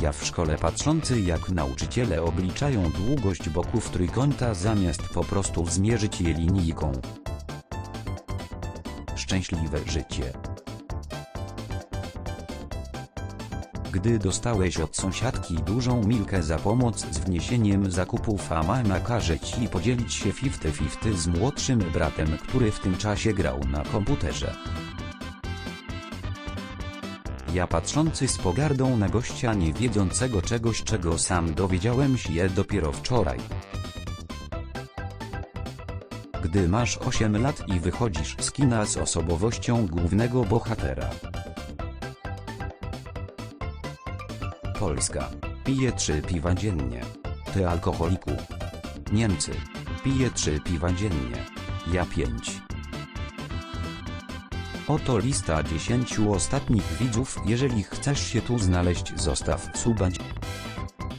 Ja w szkole patrzący jak nauczyciele obliczają długość boków trójkąta zamiast po prostu zmierzyć je linijką. Szczęśliwe życie. Gdy dostałeś od sąsiadki dużą milkę za pomoc z wniesieniem zakupów, a mama każe ci podzielić się 50-50 z młodszym bratem, który w tym czasie grał na komputerze. Ja patrzący z pogardą na gościa nie wiedzącego czegoś czego sam dowiedziałem się dopiero wczoraj. Gdy masz 8 lat i wychodzisz z kina z osobowością głównego bohatera. Polska. Pije 3 piwa dziennie. Ty alkoholiku. Niemcy. Pije 3 piwa dziennie. Ja 5. Oto lista 10 ostatnich widzów. Jeżeli chcesz się tu znaleźć, zostaw suba.